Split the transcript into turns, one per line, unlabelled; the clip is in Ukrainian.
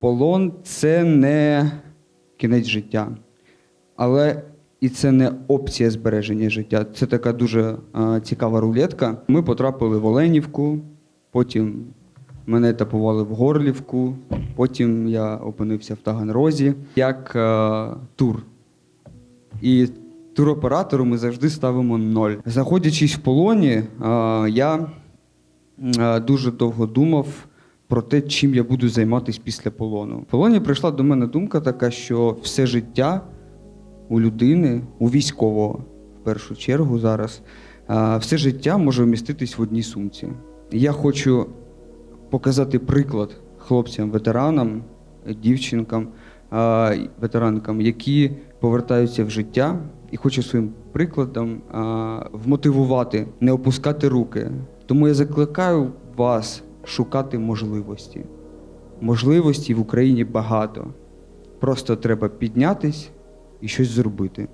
Полон це не кінець життя, але і це не опція збереження життя. Це така дуже е, цікава рулетка. Ми потрапили в Оленівку, потім мене етапували в Горлівку, потім я опинився в Таганрозі як е, тур. І туроператору ми завжди ставимо ноль. Знаходячись в полоні, е, я е, дуже довго думав про те, чим я буду займатися після полону. В полоні прийшла до мене думка така, що все життя у людини, у військового, в першу чергу зараз, все життя може вміститись в одній сумці. Я хочу показати приклад хлопцям, ветеранам, дівчинкам, ветеранкам, які повертаються в життя, і хочу своїм прикладом вмотивувати, не опускати руки. Тому я закликаю вас шукати можливості. Можливості в Україні багато. Просто треба піднятись і щось зробити.